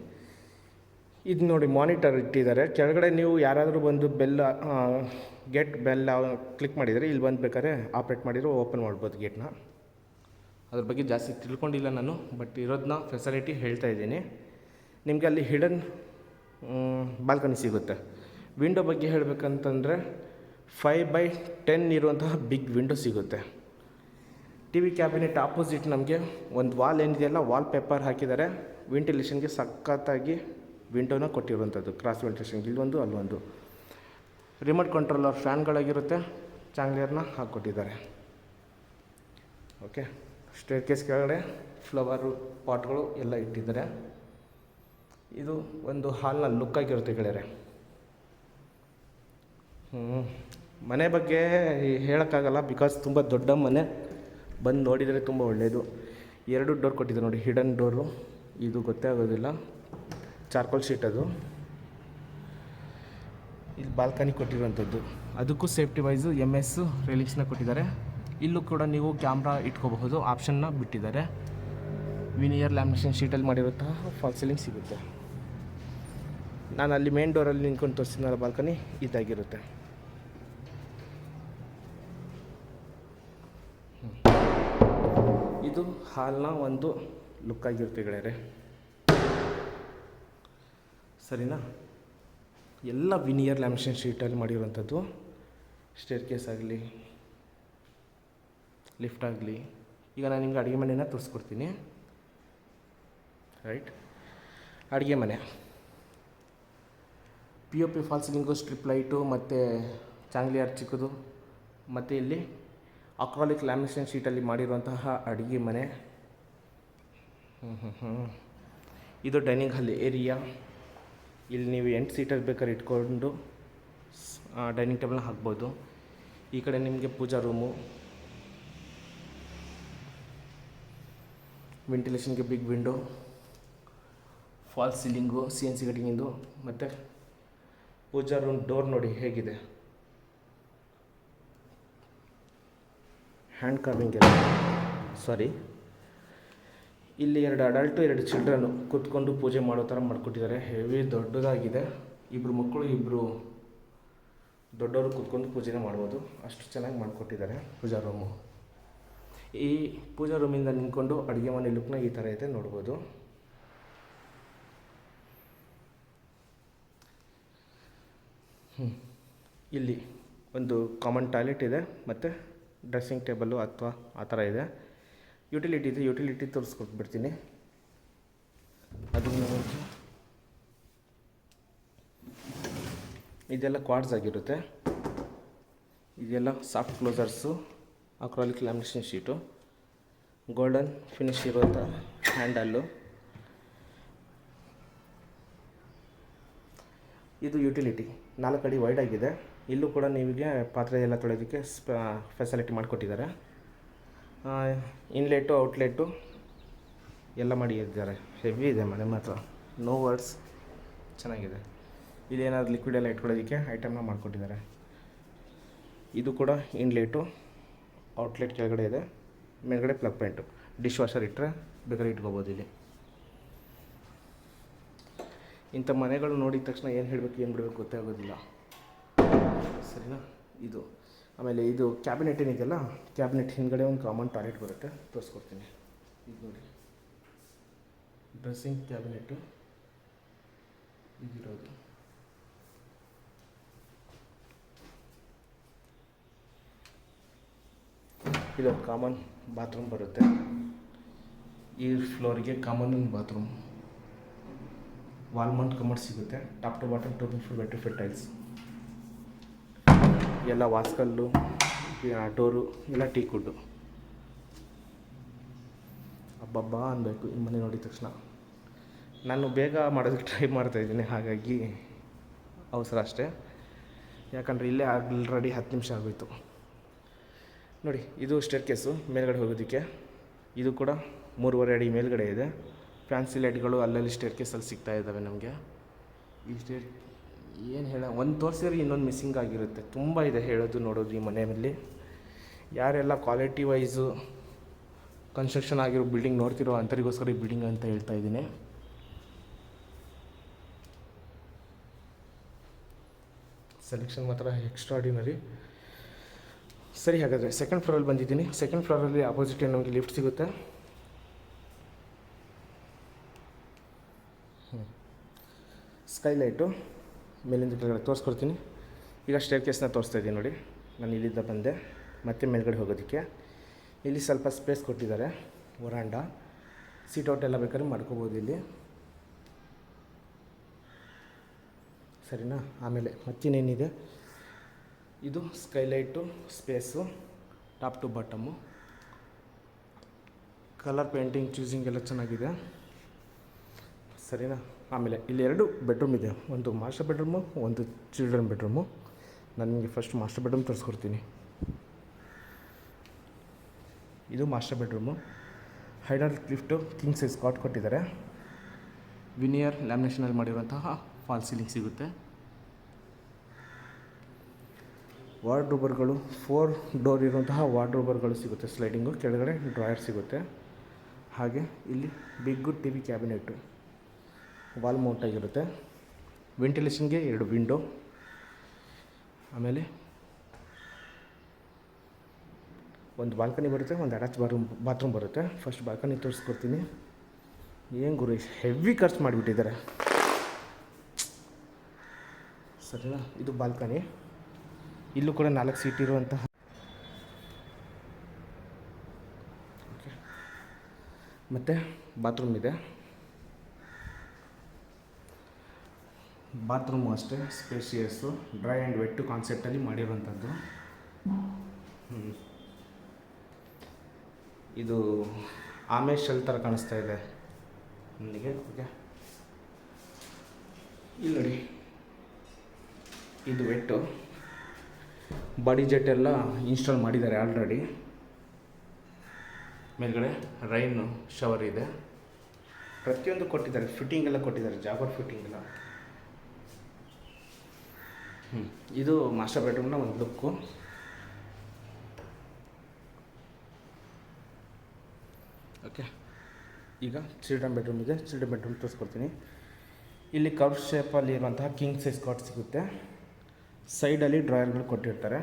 ಇದು ನೋಡಿ ಮಾನಿಟರ್ ಇಟ್ಟಿದ್ದಾರೆ. ಕೆಳಗಡೆ ನೀವು ಯಾರಾದರೂ ಬಂದು ಬೆಲ್ ಗೇಟ್ ಬೆಲ್ ಕ್ಲಿಕ್ ಮಾಡಿದರೆ ಇಲ್ಲಿ ಬಂದು ಬೇಕಾದ್ರೆ ಆಪ್ರೇಟ್ ಮಾಡಿದ್ರು ಓಪನ್ ಮಾಡ್ಬೋದು ಗೇಟ್ನ ಅದ್ರ ಬಗ್ಗೆ ಜಾಸ್ತಿ ತಿಳ್ಕೊಂಡಿಲ್ಲ ನಾನು ಬಟ್ ಇರೋದನ್ನ ಫೆಸಿಲಿಟಿ ಹೇಳ್ತಾ ಇದ್ದೀನಿ. ನಿಮಗೆ ಅಲ್ಲಿ ಹಿಡನ್ ಬಾಲ್ಕನಿ ಸಿಗುತ್ತೆ. ವಿಂಡೋ ಬಗ್ಗೆ ಹೇಳಬೇಕಂತಂದರೆ ಫೈವ್ ಬೈ ಟೆನ್ ಇರುವಂತಹ ಬಿಗ್ ವಿಂಡೋ ಸಿಗುತ್ತೆ. ಟಿ ವಿ ಕ್ಯಾಬಿನೆಟ್ ಆಪೋಸಿಟ್ ನಮಗೆ ಒಂದು ವಾಲ್ ಏನಿದೆಯಲ್ಲ ವಾಲ್ ಪೇಪರ್ ಹಾಕಿದ್ದಾರೆ. ವೆಂಟಿಲೇಷನ್ಗೆ ಸಖತ್ತಾಗಿ ವಿಂಡೋನ ಕೊಟ್ಟಿರುವಂಥದ್ದು ಕ್ರಾಸ್ ವೆಂಟಿಲೇಷನ್ಗೆ ಇಲ್ಲೊಂದು, ಅಲ್ಲೊಂದು. ರಿಮೋಟ್ ಕಂಟ್ರೋಲರ್ ಫ್ಯಾನ್ಗಳಾಗಿರುತ್ತೆ, ಚಾಂಗ್ಲಿಯರ್ನ ಹಾಕ್ಕೊಟ್ಟಿದ್ದಾರೆ. ಓಕೆ ಸ್ಟೇಟ್ ಕೇಸ್ ಕೆಳಗಡೆ ಫ್ಲವರು ಪಾಟ್ಗಳು ಎಲ್ಲ ಇಟ್ಟಿದ್ದಾರೆ. ಇದು ಒಂದು ಹಾಲ್ನ ಲುಕ್ ಆಗಿರುತ್ತೆ ಗೆಳೆಯರೆ. ಹ್ಞೂ ಮನೆ ಬಗ್ಗೆ ಹೇಳೋಕ್ಕಾಗಲ್ಲ ಬಿಕಾಸ್ ತುಂಬ ದೊಡ್ಡ ಮನೆ. ಬಂದು ನೋಡಿದರೆ ತುಂಬ ಒಳ್ಳೆಯದು ಎರಡು ಡೋರ್ ಕೊಟ್ಟಿದ್ದಾರೆ ನೋಡಿ ಹಿಡನ್ ಡೋರು ಇದು ಗೊತ್ತೇ ಆಗೋದಿಲ್ಲ. ಚಾರ್ಕೋಲ್ ಶೀಟ್ ಅದು. ಇಲ್ಲಿ ಬಾಲ್ಕನಿ ಕೊಟ್ಟಿರುವಂಥದ್ದು. ಅದಕ್ಕೂ ಸೇಫ್ಟಿ ವೈಸು ಎಂ ಎಸ್ ರೇಲಿಂಗ್ಸ್ನ ಕೊಟ್ಟಿದ್ದಾರೆ. ಇಲ್ಲೂ ಕೂಡ ನೀವು ಕ್ಯಾಮ್ರಾ ಇಟ್ಕೋಬಹುದು ಆಪ್ಷನ್ನ ಬಿಟ್ಟಿದ್ದಾರೆ. ವಿನಿಯರ್ ಲ್ಯಾಮಿನೇಷನ್ ಶೀಟಲ್ಲಿ ಮಾಡಿರುವಂತಹ ಫಾಲ್ ಸೀಲಿಂಗ್ ಸಿಗುತ್ತೆ. ನಾನು ಅಲ್ಲಿ ಮೇನ್ ಡೋರಲ್ಲಿ ನಿಂತ್ಕೊಂಡು ತೋರಿಸಿದ್ನಲ್ಲ ಬಾಲ್ಕನಿ, ಇದಾಗಿರುತ್ತೆ. ಇದು ಹಾಲ್ನ ಒಂದು ಲುಕ್ ಆಗಿರುತ್ತೆ ಗೆಳೆಯರೆ. ಸರಿನಾ? ಎಲ್ಲ ವಿನಿಯರ್ ಲ್ಯಾಮಿನೇಷನ್ ಶೀಟಲ್ಲಿ ಮಾಡಿರುವಂಥದ್ದು. ಸ್ಟೇರ್ ಕೇಸ್ ಆಗಲಿ ಲಿಫ್ಟ್ ಆಗಲಿ, ಈಗ ನಾನು ನಿಮ್ಗೆ ಅಡುಗೆ ಮನೆನ ತೋರಿಸ್ಕೊಡ್ತೀನಿ. ರೈಟ್ ಅಡುಗೆ ಮನೆ. P O P fall ceiling strip light ಮತ್ತು ಚಾಂಗ್ಲಿಯಾರ್ ಚಿಕ್ಕದು. ಮತ್ತು ಇಲ್ಲಿ ಅಕ್ರಾಲಿಕ್ ಲ್ಯಾಮಿನೇಷನ್ ಶೀಟಲ್ಲಿ ಮಾಡಿರುವಂತಹ ಅಡುಗೆ ಮನೆ. ಹ್ಞೂ ಹ್ಞೂ ಹ್ಞೂ ಇದು ಡೈನಿಂಗ್ ಹಾಲ್ ಏರಿಯಾ ಇಲ್ಲಿ ನೀವು ಎಂಟು ಸೀಟರ್ ಬೇಕಾದ್ರೆ ಇಟ್ಕೊಂಡು ಡೈನಿಂಗ್ ಟೇಬಲ್ನ ಹಾಕ್ಬೋದು. ಈ ಕಡೆ ನಿಮಗೆ puja room ವೆಂಟಿಲೇಷನ್ಗೆ big window fall ceiling C N C ಕಟಿಂಗಿಂದು ಮತ್ತು ಪೂಜಾ ರೂಮ್ ಡೋರ್ ನೋಡಿ ಹೇಗಿದೆ. ಹ್ಯಾಂಡ್ ಕಾರ್ವಿಂಗ್ ಸಾರಿ ಇಲ್ಲಿ ಎರಡು ಅಡಲ್ಟು ಎರಡು ಚಿಲ್ಡ್ರನ್ನು ಕೂತ್ಕೊಂಡು ಪೂಜೆ ಮಾಡೋ ಥರ ಮಾಡಿಕೊಟ್ಟಿದ್ದಾರೆ. ಹೆವಿ ದೊಡ್ಡದಾಗಿದೆ. ಇಬ್ಬರು ಮಕ್ಕಳು ಇಬ್ಬರು ದೊಡ್ಡವರು ಕೂತ್ಕೊಂಡು ಪೂಜೆನ ಮಾಡ್ಬೋದು. ಅಷ್ಟು ಚೆನ್ನಾಗಿ ಮಾಡಿಕೊಟ್ಟಿದ್ದಾರೆ ಪೂಜಾ ರೂಮು ಈ ಪೂಜಾ ರೂಮಿಂದ ನಿಂತ್ಕೊಂಡು ಅಡುಗೆ ಮನೆ ಲುಕ್ನ ಈ ಥರ ಇದೆ ನೋಡ್ಬೋದು. ಇಲ್ಲಿ ಒಂದು ಕಾಮನ್ ಟಾಯ್ಲೆಟ್ ಇದೆ, ಮತ್ತು ಡ್ರೆಸ್ಸಿಂಗ್ ಟೇಬಲ್ಲು ಅಥವಾ ಆ ಥರ ಇದೆ. ಯುಟಿಲಿಟಿ ಇದೆ ಯುಟಿಲಿಟಿ ತೋರಿಸ್ಕೊಟ್ಬಿಡ್ತೀನಿ. ಅದನ್ನು ಇದೆಲ್ಲ ಕ್ವಾಡ್ಸ್ ಆಗಿರುತ್ತೆ. ಇದೆಲ್ಲ soft closers acrylic lamination sheet golden finish ಇರುವಂಥ ಹ್ಯಾಂಡಲ್ಲು ಇದು ಯುಟಿಲಿಟಿ ನಾಲ್ಕು ಅಡಿ ವೈಡ್ ಆಗಿದೆ. ಇಲ್ಲೂ ಕೂಡ ನಿಮಗೆ ಪಾತ್ರೆ ಎಲ್ಲ ತೊಳೆಯೋದಕ್ಕೆ ಸ್ಪ ಫೆಸಿಲಿಟಿ ಮಾಡಿಕೊಟ್ಟಿದ್ದಾರೆ. ಇನ್ಲೆಟು ಔಟ್ಲೆಟ್ಟು ಎಲ್ಲ ಮಾಡಿ ಇದ್ದಾರೆ ಹೆವಿ ಇದೆ ಮನೆ ಮಾತ್ರ. ನೋ ವರ್ಡ್ಸ್ ಚೆನ್ನಾಗಿದೆ. ಇದೇನಾದ್ರು ಲಿಕ್ವಿಡ್ ಎಲ್ಲ ಇಟ್ಕೊಳ್ಳೋದಕ್ಕೆ ಐಟಮ್ನ ಮಾಡಿಕೊಟ್ಟಿದ್ದಾರೆ. ಇದು ಕೂಡ ಇನ್ಲೆಟು ಔಟ್ಲೆಟ್ ಕೆಳಗಡೆ ಇದೆ. ಮೇಲ್ಗಡೆ ಪ್ಲಗ್ ಪ್ಯಾಂಟು ಡಿಶ್ ವಾಷರ್ ಇಟ್ಟರೆ ಬೇಕಾದ್ರೆ ಇಟ್ಕೋಬೋದು ಇಲ್ಲಿ. ಇಂಥ ಮನೆಗಳು ನೋಡಿದ ತಕ್ಷಣ ಏನು ಹೇಳಬೇಕು, ಏನು ಬಿಡಬೇಕು ಗೊತ್ತೇ ಆಗೋದಿಲ್ಲ ಸರಿನಾ? ಇದು. ಆಮೇಲೆ ಇದು ಕ್ಯಾಬಿನೆಟ್ ಏನಿದೆಯಲ್ಲ ಕ್ಯಾಬಿನೆಟ್ ಹಿಂದ್ಗಡೆ ಒಂದು ಕಾಮನ್ ಟಾಯ್ಲೆಟ್ ಬರುತ್ತೆ. ತೋರಿಸ್ಕೊಡ್ತೀನಿ. ಇದು ನೋಡಿ. ಡ್ರೆಸ್ಸಿಂಗ್ ಕ್ಯಾಬಿನೆಟ್ಟು ಇದಿರೋದು. ಇದೊಂದು ಕಾಮನ್ ಬಾತ್ರೂಮ್ ಬರುತ್ತೆ. ಈ ಫ್ಲೋರಿಗೆ ಕಾಮನ್ ಬಾತ್ರೂಮ್ ವಾಲ್ಮಂಟ್ ಕಮರ್ ಸಿಗುತ್ತೆ. Top to bottom to full vitrified tiles ಎಲ್ಲ ವಾಸ್ಕಲ್ಲು ಡೋರು, ಎಲ್ಲ ಟೀ ಕುಡ್ಡು. ಅಬ್ಬಬ್ಬಾ ಅನ್ನಬೇಕು ಈ ಮನೆ ನೋಡಿದ ತಕ್ಷಣ. ನಾನು ಬೇಗ ಮಾಡೋದಕ್ಕೆ ಟ್ರೈ ಮಾಡ್ತಾಯಿದ್ದೀನಿ ಹಾಗಾಗಿ ಅವಸರ ಅಷ್ಟೇ. ಯಾಕಂದರೆ ಇಲ್ಲೇ ಆಲ್ರೆಡಿ ಹತ್ತು ನಿಮಿಷ ಆಗೋಯಿತು. ನೋಡಿ, ಇದು ಸ್ಟೇರ್ ಕೇಸು ಮೇಲ್ಗಡೆ ಹೋಗೋದಕ್ಕೆ. ಇದು ಕೂಡ ಮೂರುವರೆ ಅಡಿ ಮೇಲ್ಗಡೆ ಇದೆ. ಫ್ಯಾನ್ಸಿ ಲೈಟ್ಗಳು ಅಲ್ಲಲ್ಲಿ ಸ್ಟೇರ್ ಕೇಸಲ್ಲಿ ಸಿಗ್ತಾ ಇದ್ದಾವೆ ನಮಗೆ. ಈ ಸ್ಟೇರ್ ಏನು ಹೇಳ, ಒಂದು ತೋರಿಸಿದ್ರೆ ಇನ್ನೊಂದು ಮಿಸ್ಸಿಂಗ್ ಆಗಿರುತ್ತೆ. ತುಂಬ ಇದೆ ಹೇಳೋದು, ನೋಡೋದು ಈ ಮನೆಯಲ್ಲಿ ಯಾರೆಲ್ಲ ಕ್ವಾಲಿಟಿ ವೈಸು ಕನ್ಸ್ಟ್ರಕ್ಷನ್ ಆಗಿರೋ ಬಿಲ್ಡಿಂಗ್ ನೋಡ್ತಿರೋ ಅಂಥರಿಗೋಸ್ಕರ ಈ ಬಿಲ್ಡಿಂಗ್ ಅಂತ ಹೇಳ್ತಾ ಇದ್ದೀನಿ. ಸೆಲೆಕ್ಷನ್ ಮಾತ್ರ ಎಕ್ಸ್ಟ್ರಾಡಿನರಿ ಸರಿ, ಹಾಗಾದರೆ ಸೆಕೆಂಡ್ ಫ್ಲೋರಲ್ಲಿ ಬಂದಿದ್ದೀನಿ. ಸೆಕೆಂಡ್ ಫ್ಲೋರಲ್ಲಿ ಆಪೋಸಿಟ್ ನಮಗೆ ಲಿಫ್ಟ್ ಸಿಗುತ್ತೆ. ಸ್ಕೈಲೈಟು ಮೇಲಿಂದ ಕೆಳಗಡೆ ತೋರಿಸ್ಕೊಡ್ತೀನಿ. ಈಗ ಸ್ಟೇರ್ ಕೇಸ್ನ ತೋರಿಸ್ತಾ ಇದ್ದೀನಿ ನೋಡಿ. ನಾನು ಇಲ್ಲಿಂದ ಬಂದೆ. ಮತ್ತೆ ಮೇಲ್ಗಡೆ ಹೋಗೋದಕ್ಕೆ. ಇಲ್ಲಿ ಸ್ವಲ್ಪ ಸ್ಪೇಸ್ ಕೊಟ್ಟಿದ್ದಾರೆ. ವರಾಂಡ. ಸೀಟ್ ಔಟ್ ಎಲ್ಲ ಬೇಕಾದ್ರೆ ಮಾಡ್ಕೋಬೋದು ಇಲ್ಲಿ. ಸರಿನಾ? ಆಮೇಲೆ ಮತ್ತಿನ್ನೇನಿದೆ? ಇದು skylight space top to bottom colour painting choosing ಎಲ್ಲ ಚೆನ್ನಾಗಿದೆ. ಸರಿನಾ? ಆಮೇಲೆ ಇಲ್ಲಿ ಎರಡು ಬೆಡ್ರೂಮ್ ಇದೆ. ಒಂದು ಮಾಸ್ಟರ್ ಬೆಡ್ರೂಮು ಒಂದು ಚಿಲ್ಡ್ರನ್ ಬೆಡ್ರೂಮು ನಾನು ನಿಮಗೆ ಫಸ್ಟ್ ಮಾಸ್ಟರ್ ಬೆಡ್ರೂಮ್ ತರಿಸ್ಕೊಡ್ತೀನಿ. ಇದು master bedroom hydraulic lift king size cot ಕೊಟ್ಟಿದ್ದಾರೆ. ವಿನಿಯರ್ ಲ್ಯಾಮಿನೇಷನಲ್ಲಿ ಮಾಡಿರುವಂತಹ ಫಾಲ್ ಸೀಲಿಂಗ್ ಸಿಗುತ್ತೆ. ವಾರ್ಡ್ರೋಬರ್ಗಳು ಫೋರ್ ಡೋರ್ ಇರುವಂತಹ ವಾರ್ಡ್ರೋಬರ್ಗಳು ಸಿಗುತ್ತೆ. ಸ್ಲೈಡಿಂಗು ಕೆಳಗಡೆ ಡ್ರಾಯರ್ ಸಿಗುತ್ತೆ. ಹಾಗೆ ಇಲ್ಲಿ big T V cabinet wall mount ಆಗಿರುತ್ತೆ. ವೆಂಟಿಲೇಷನ್ಗೆ ಎರಡು ವಿಂಡೋ. ಆಮೇಲೆ ಒಂದು ಬಾಲ್ಕನಿ ಬರುತ್ತೆ, ಒಂದು ಅಟ್ಯಾಚ್ ಬಾತ್ರೂಮ್ ಬಾತ್ರೂಮ್ ಬರುತ್ತೆ. ಫಸ್ಟ್ ಬಾಲ್ಕನಿ ತೋರಿಸ್ಕೊಡ್ತೀನಿ. ಏನು ಗುರು, ಹೆವಿ ಖರ್ಚು ಮಾಡಿಬಿಟ್ಟಿದ್ದಾರೆ. ಸರಿನಾ? ಇದು ಬಾಲ್ಕನಿ. ಇಲ್ಲೂ ಕೂಡ ನಾಲ್ಕು ಸೀಟ್ ಇರುವಂತಹ. ಮತ್ತು ಬಾತ್ರೂಮ್ ಇದೆ. ಬಾತ್ರೂಮು ಅಷ್ಟೇ ಸ್ಪೇಷಿಯಸ್ಸು ಡ್ರೈ ಆ್ಯಂಡ್ ವೆಟ್ಟು ಕಾನ್ಸೆಪ್ಟಲ್ಲಿ ಮಾಡಿರುವಂಥದ್ದು. ಹ್ಮ್. ಇದು ಆಮೆ ಶೆಲ್ ಥರ ಕಾಣಿಸ್ತಾ ಇದೆ. ನನಗೆ ಓಕೆ. ಇಲ್ಲಿ ನೋಡಿ. ಇದು ವೆಟ್ಟು. ಬಾಡಿ ಜೆಟ್ ಎಲ್ಲ ಇನ್ಸ್ಟಾಲ್ ಮಾಡಿದ್ದಾರೆ ಆಲ್ರೆಡಿ. ಮೇಲ್ಗಡೆ ರೈನು, ಶವರ್ ಇದೆ. ಪ್ರತಿಯೊಂದು ಕೊಟ್ಟಿದ್ದಾರೆ, ಫಿಟ್ಟಿಂಗ್ ಎಲ್ಲ ಕೊಟ್ಟಿದ್ದಾರೆ, ಜಾಬರ್ ಫಿಟ್ಟಿಂಗ್ ಎಲ್ಲ. ಇದು ಮಾಸ್ಟರ್ ಬೆಡ್ರೂಮ್ನ ಒಂದು ಲುಕ್ಕು. ಓಕೆ. ಈಗ ಚಿಲ್ಡ್ರನ್ ಬೆಡ್ರೂಮ್ ಇದೆ ಚಿಲ್ಡ್ರನ್ ಬೆಡ್ರೂಮ್ ತೋರಿಸ್ಕೊಡ್ತೀನಿ. ಇಲ್ಲಿ ಕರ್ವ್ ಶೇಪಲ್ಲಿ ಇರುವಂತಹ ಕಿಂಗ್ ಸೈಜ್ ಕಾಟ್ ಸಿಗುತ್ತೆ. ಸೈಡಲ್ಲಿ ಡ್ರಾಯರ್ಗಳು ಕೊಟ್ಟಿರ್ತಾರೆ.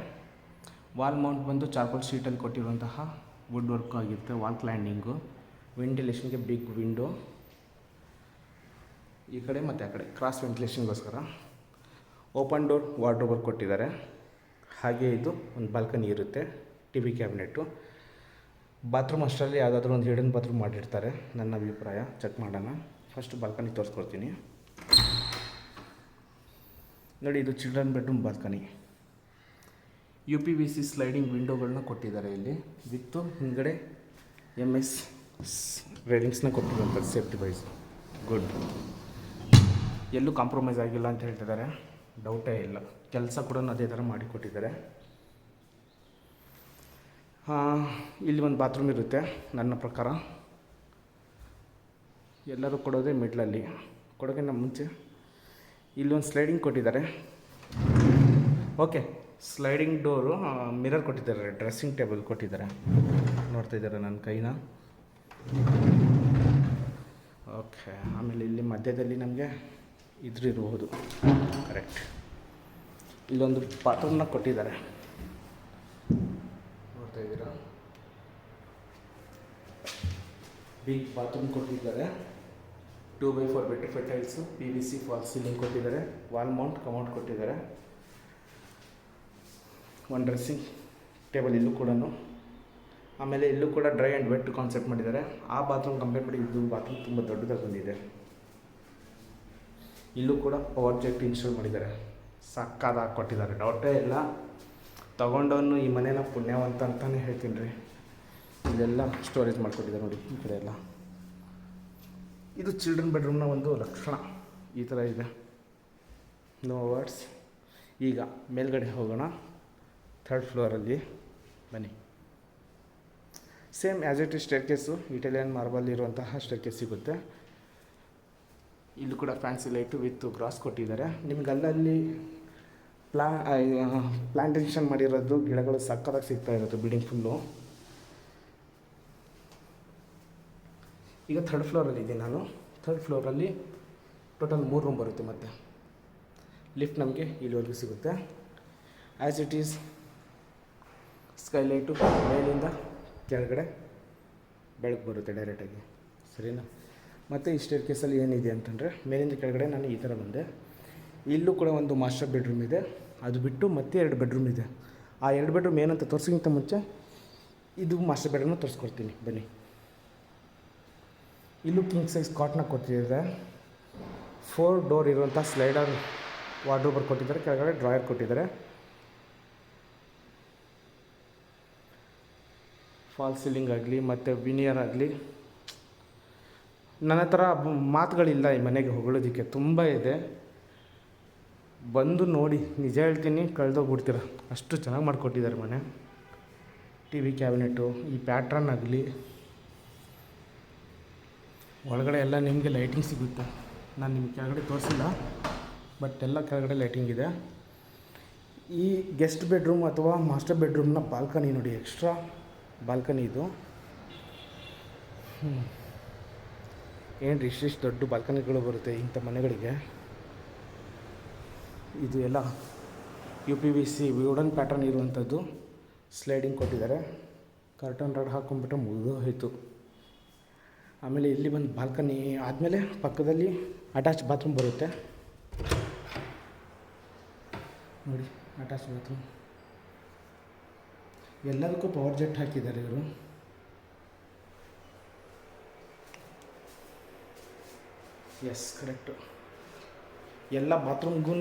ವಾಲ್ ಮೌಂಟ್ ಬಂದು ಚಾರ್ಕೋಲ್ ಶೀಟಲ್ಲಿ ಕೊಟ್ಟಿರುವಂತಹ ವುಡ್ ವರ್ಕ್ ಆಗಿರುತ್ತೆ, ವಾಲ್ ಕ್ಲ್ಯಾಂಡಿಂಗು ವೆಂಟಿಲೇಷನ್ಗೆ ಬಿಗ್ ವಿಂಡೋ. ಈ ಕಡೆ ಮತ್ತು ಆ ಕಡೆ ಕ್ರಾಸ್ ವೆಂಟಿಲೇಷನ್ಗೋಸ್ಕರ. ಓಪನ್ ಡೋರ್ ವಾರ್ಡ್ರೋಬರ್ ಕೊಟ್ಟಿದ್ದಾರೆ. ಹಾಗೆ ಇದು ಒಂದು ಬಾಲ್ಕನಿ ಇರುತ್ತೆ, ಟಿ ವಿ ಕ್ಯಾಬಿನೆಟ್ಟು ಬಾತ್ರೂಮ್ ಅಷ್ಟರಲ್ಲಿ ಯಾವುದಾದ್ರೂ ಒಂದು ಹಿಡನ್ ಬಾತ್ರೂಮ್ ಮಾಡಿರ್ತಾರೆ. ನನ್ನ ಅಭಿಪ್ರಾಯ, ಚೆಕ್ ಮಾಡೋಣ. ಫಸ್ಟ್ ಬಾಲ್ಕನಿ ತೋರಿಸ್ಕೊಡ್ತೀನಿ. ನೋಡಿ, ಇದು children bedroom balcony. U P V C sliding ವಿಂಡೋಗಳನ್ನ ಕೊಟ್ಟಿದ್ದಾರೆ ಇಲ್ಲಿ. ವಿತ್ತು ಹಿಂದ್ಗಡೆ ಎಂ ಎಸ್ ರೇಡಿಂಗ್ಸ್ನ ಕೊಟ್ಟಿರುವಂಥದ್ದು ಸೇಫ್ಟಿ ವೈಸ್ ಗುಡ್ ಎಲ್ಲೂ ಕಾಂಪ್ರಮೈಸ್ ಆಗಿಲ್ಲ ಅಂತ ಹೇಳ್ತಿದ್ದಾರೆ. ಡೌಟೇ ಇಲ್ಲ. ಕೆಲಸ ಕೂಡ ಅದೇ ಥರ ಮಾಡಿಕೊಟ್ಟಿದ್ದಾರೆ. ಇಲ್ಲಿ ಒಂದು ಬಾತ್ರೂಮ್ ಇರುತ್ತೆ ನನ್ನ ಪ್ರಕಾರ. ಎಲ್ಲರೂ ಕೊಡೋದೇ ಮಿಡ್ಲಲ್ಲಿ. ಕೊಡೋಕ್ಕಿಂತ ಮುಂಚೆ ಇಲ್ಲಿ ಒಂದು ಸ್ಲೈಡಿಂಗ್ ಕೊಟ್ಟಿದ್ದಾರೆ. ಓಕೆ, ಸ್ಲೈಡಿಂಗ್ ಡೋರು ಮಿರರ್ ಕೊಟ್ಟಿದ್ದಾರೆ, ಡ್ರೆಸ್ಸಿಂಗ್ ಟೇಬಲ್ ಕೊಟ್ಟಿದ್ದಾರೆ. ನೋಡ್ತಾ ಇದ್ದಾರೆ ನನ್ನ ಕೈನ. ಓಕೆ, ಆಮೇಲೆ ಇಲ್ಲಿ ಮಧ್ಯದಲ್ಲಿ ನಮಗೆ ಇದ್ರಿರ್ಬೋದು ಕರೆಕ್ಟ್ ಇಲ್ಲೊಂದು ಪಾತ್ರನ ಕೊಟ್ಟಿದ್ದಾರೆ. ನೋಡ್ತಾ ಇದ್ದೀರಾ? ಬಿಗ್ ಬಾತ್ರೂಮ್ ಕೊಟ್ಟಿದ್ದಾರೆ. Two by four better tiles P V C fall ceiling ಕೊಟ್ಟಿದ್ದಾರೆ. ವಾಲ್ ಮೌಂಟ್ ಕಮೌಂಟ್ ಕೊಟ್ಟಿದ್ದಾರೆ. ಒನ್ ಡ್ರೆಸ್ಸಿಂಗ್ ಟೇಬಲ್ ಇಲ್ಲೂ ಕೂಡ ಆಮೇಲೆ ಇಲ್ಲೂ ಕೂಡ ಡ್ರೈ ಆ್ಯಂಡ್ ವೆಟ್ ಕಾನ್ಸೆಪ್ಟ್ ಮಾಡಿದ್ದಾರೆ. ಆ ಬಾತ್ರೂಮ್ ಕಂಪೇರ್ ಮಾಡಿ ಇದು ಬಾತ್ರೂಮ್ ತುಂಬ ದೊಡ್ಡದಾಗಿ ಬಂದಿದೆ. ಇಲ್ಲೂ ಕೂಡ ಪವರ್ ಜೆಟ್ ಇನ್ಸ್ಟಾಲ್ ಮಾಡಿದ್ದಾರೆ. ಸಕ್ಕದಾಗಿ ಕೊಟ್ಟಿದ್ದಾರೆ. ಡೌಟೇ ಇಲ್ಲ. ತೊಗೊಂಡವನು ಈ ಮನೇನ ಪುಣ್ಯವಂತ ಅಂತಲೇ ಹೇಳ್ತೀನಿ ರೀ. ಇದೆಲ್ಲ ಸ್ಟೋರೇಜ್ ಮಾಡಿಕೊಟ್ಟಿದ್ದಾರೆ ನೋಡಿ ಈ ಕಡೆ ಎಲ್ಲ. ಇದು ಚಿಲ್ಡ್ರನ್ ಬೆಡ್ರೂಮ್ನ ಒಂದು ಲಕ್ಷಣ. ಈ ಥರ ಇದೆ. ನೋ ವರ್ಡ್ಸ್ ಈಗ ಮೇಲ್ಗಡೆ ಹೋಗೋಣ. ಥರ್ಡ್ ಫ್ಲೋರಲ್ಲಿ ಬನ್ನಿ. Same as it is staircase Italian marble ಇರುವಂತಹ ಸ್ಟೇರ್ ಕೇಸ್ ಸಿಗುತ್ತೆ. ಇಲ್ಲೂ ಕೂಡ ಫ್ಯಾನ್ಸಿ ಲೈಟು ವಿತ್ ಗ್ರಾಸ್ ಕೊಟ್ಟಿದ್ದಾರೆ. ನಿಮ್ಗೆ ಅಲ್ಲಲ್ಲಿ ಪ್ಲಾ ಪ್ಲಾಂಟೇಷನ್ ಮಾಡಿರೋದು ಗಿಡಗಳು ಸಕ್ಕತ್ತಾಗಿ ಸಿಗ್ತಾ ಇರೋದು ಬಿಲ್ಡಿಂಗ್ ಫುಲ್ಲು. ಈಗ ಥರ್ಡ್ ಫ್ಲೋರಲ್ಲಿ ಇದ್ದೀನಿ ನಾನು. ಥರ್ಡ್ ಫ್ಲೋರಲ್ಲಿ ಟೋಟಲ್ ಮೂರು ರೂಮ್ ಬರುತ್ತೆ ಮತ್ತೆ. ಲಿಫ್ಟ್ ನಮಗೆ ಇಲ್ಲಿವರೆಗೂ ಸಿಗುತ್ತೆ. ಆ್ಯಸ್ ಇಟ್ ಈಸ್ ಸ್ಕೈಲೈಟು ಮೇಲಿಂದ ಕೆಳಗಡೆ ಬೆಳಕು ಬರುತ್ತೆ ಡೈರೆಕ್ಟಾಗಿ ಸರಿನಾ? ಮತ್ತು ಈ ಸ್ಟೇರ್ ಕೇಸಲ್ಲಿ ಏನಿದೆ ಅಂತಂದರೆ, ಮೇಲಿಂದ ಕೆಳಗಡೆ ನಾನು ಈ ಥರ ಬಂದೆ. ಇಲ್ಲೂ ಕೂಡ ಒಂದು ಮಾಸ್ಟರ್ ಬೆಡ್ರೂಮ್ ಇದೆ. ಅದು ಬಿಟ್ಟು ಮತ್ತೆ ಎರಡು ಬೆಡ್ರೂಮ್ ಇದೆ. ಆ ಎರಡು ಬೆಡ್ರೂಮ್ ಏನಂತ ತೋರಿಸೋಕ್ಕಿಂತ ಮುಂಚೆ ಇದು ಮಾಸ್ಟರ್ ಬೆಡ್ರೂಮ್ನ ತೋರಿಸ್ಕೊಡ್ತೀನಿ. ಬನ್ನಿ. ಇಲ್ಲೂ ಕಿಂಗ್ ಸೈಜ್ ಕಾಟ್ನ ಕೊಟ್ಟಿದ್ದಾರೆ ಫೋರ್ ಡೋರ್ ಇರುವಂಥ ಸ್ಲೈಡರ್ ವಾರ್ಡ್ರೋಬರ್ ಕೊಟ್ಟಿದ್ದಾರೆ. ಕೆಳಗಡೆ ಡ್ರಾಯರ್ ಕೊಟ್ಟಿದ್ದಾರೆ. ಫಾಲ್ ಸೀಲಿಂಗ್ ಆಗಲಿ, ಮತ್ತು ವಿನಿಯರ್ ಆಗಲಿ ನನ್ನ ಹತ್ರ ಮಾತುಗಳಿಲ್ಲ ಈ ಮನೆಗೆ ಹೊಗಳೋದಕ್ಕೆ. ತುಂಬ ಇದೆ. ಬಂದು ನೋಡಿ, ನಿಜ ಹೇಳ್ತೀನಿ, ಕಳೆದೋಗ್ಬಿಡ್ತೀರ. ಅಷ್ಟು ಚೆನ್ನಾಗಿ ಮಾಡಿಕೊಟ್ಟಿದ್ದಾರೆ ಮನೆ. ಟಿ ವಿ ಕ್ಯಾಬಿನೆಟ್ಟು ಈ ಪ್ಯಾಟ್ರನ್ ಆಗಲಿ ಒಳಗಡೆ ಎಲ್ಲ ನಿಮಗೆ ಲೈಟಿಂಗ್ ಸಿಗುತ್ತೆ. ನಾನು ನಿಮ್ಗೆ ಕೆಳಗಡೆ ತೋರಿಸಿಲ್ಲ, ಬಟ್ ಎಲ್ಲ ಕೆಳಗಡೆ ಲೈಟಿಂಗ್ ಇದೆ. ಈ ಗೆಸ್ಟ್ ಬೆಡ್ರೂಮ್ ಅಥವಾ ಮಾಸ್ಟರ್ ಬೆಡ್ರೂಮ್ನ ಬಾಲ್ಕನಿ ನೋಡಿ, ಎಕ್ಸ್ಟ್ರಾ ಬಾಲ್ಕನಿ ಇದು. ಏನು ರೀ ಇಷ್ಟಿಷ್ಟು ದೊಡ್ಡ ಬಾಲ್ಕನಿಗಳು ಬರುತ್ತೆ ಇಂಥ ಮನೆಗಳಿಗೆ? ಇದು ಎಲ್ಲ U P V C wooden pattern ಇರುವಂಥದ್ದು. ಸ್ಲೈಡಿಂಗ್ ಕೊಟ್ಟಿದ್ದಾರೆ. ಕರ್ಟನ್ ರಾಡ್ ಹಾಕೊಂಡ್ಬಿಟ್ಟು ಮುಗಿದು ಹೋಯಿತು. ಆಮೇಲೆ ಇಲ್ಲಿ ಬಂದು ಬಾಲ್ಕನಿ ಆದಮೇಲೆ ಪಕ್ಕದಲ್ಲಿ ಅಟ್ಯಾಚ್ ಬಾತ್ರೂಮ್ ಬರುತ್ತೆ. ನೋಡಿ ಅಟ್ಯಾಚ್ ಬಾತ್ರೂಮ್ ಎಲ್ಲದಕ್ಕೂ ಪವರ್ ಜೆಟ್ ಹಾಕಿದ್ದಾರೆ ಇವರು. ಎಸ್ ಕರೆಕ್ಟು ಎಲ್ಲ ಬಾತ್ರೂಮ್ಗೂ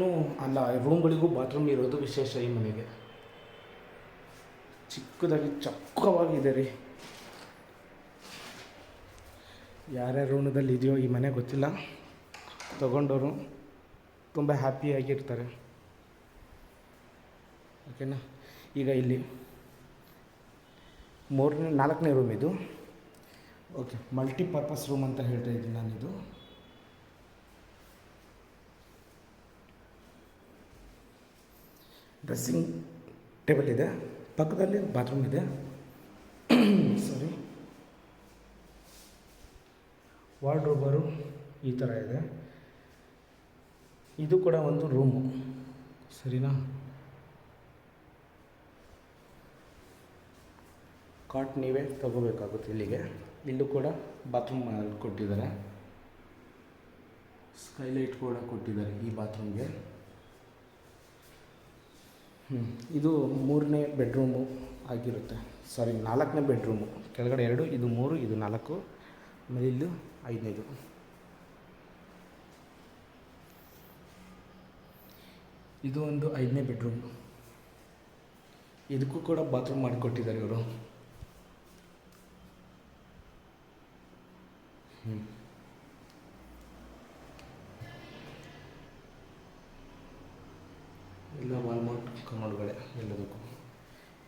ಅಲ್ಲ ರೂಮ್ಗಳಿಗೂ ಬಾತ್ರೂಮ್ ಇರೋದು ವಿಶೇಷ ಈ ಮನೆಗೆ. ಚಿಕ್ಕದಾಗಿ ಚಕ್ಕವಾಗಿದೆ ರೀ ಯಾರ್ಯಾರ ಋಣದಲ್ಲಿ ಇದೆಯೋ ಈ ಮನೆ ಗೊತ್ತಿಲ್ಲ. ತಗೊಂಡವರು ತುಂಬ ಹ್ಯಾಪಿಯಾಗಿರ್ತಾರೆ ಓಕೆನಾ ಈಗ ಇಲ್ಲಿ ಮೂರನೇ, ನಾಲ್ಕನೇ ರೂಮ್ ಇದು. ಓಕೆ ಮಲ್ಟಿಪರ್ಪಸ್ ರೂಮ್ ಅಂತ ಹೇಳ್ತಾ ಇದ್ದೀನಿ ನಾನಿದು. ಡ್ರೆಸ್ಸಿಂಗ್ ಟೇಬಲ್ ಇದೆ, ಪಕ್ಕದಲ್ಲಿ ಬಾತ್ರೂಮ್ ಇದೆ. ಸಾರಿ ವಾರ್ಡ್ರೋಬರು ಈ ಥರ ಇದೆ. ಇದು ಕೂಡ ಒಂದು ರೂಮು ಸರಿನಾ? ಕಾಟ್ ನೀವೇ ತಗೋಬೇಕಾಗುತ್ತೆ ಇಲ್ಲಿಗೆ. ಇಲ್ಲೂ ಕೂಡ ಬಾತ್ರೂಮ್ ಕೊಟ್ಟಿದ್ದಾರೆ. ಸ್ಕೈಲೈಟ್ ಕೂಡ ಕೊಟ್ಟಿದ್ದಾರೆ ಈ ಬಾತ್ರೂಮ್ಗೆ ಇದು ಮೂರನೇ ಬೆಡ್ರೂಮು ಆಗಿರುತ್ತೆ. ಸಾರಿ, ನಾಲ್ಕನೇ ಬೆಡ್ರೂಮು. ಕೆಳಗಡೆ ಎರಡು, ಇದು ಮೂರು, ಇದು ನಾಲ್ಕು, ಆಮೇಲೆ ಇಲ್ಲೂ ಐದನೇದು. ಇದು ಒಂದು ಐದನೇ ಬೆಡ್ರೂಮ್. ಇದಕ್ಕೂ ಕೂಡ ಬಾತ್ರೂಮ್ ಮಾಡಿಕೊಟ್ಟಿದ್ದಾರೆ ಇವರು. ಹ್ಞೂ ಎಲ್ಲ ವಾಲ್ಮಾರ್ಟ್ ಕನ್ನಡಗಳೇ ಎಲ್ಲದಕ್ಕೂ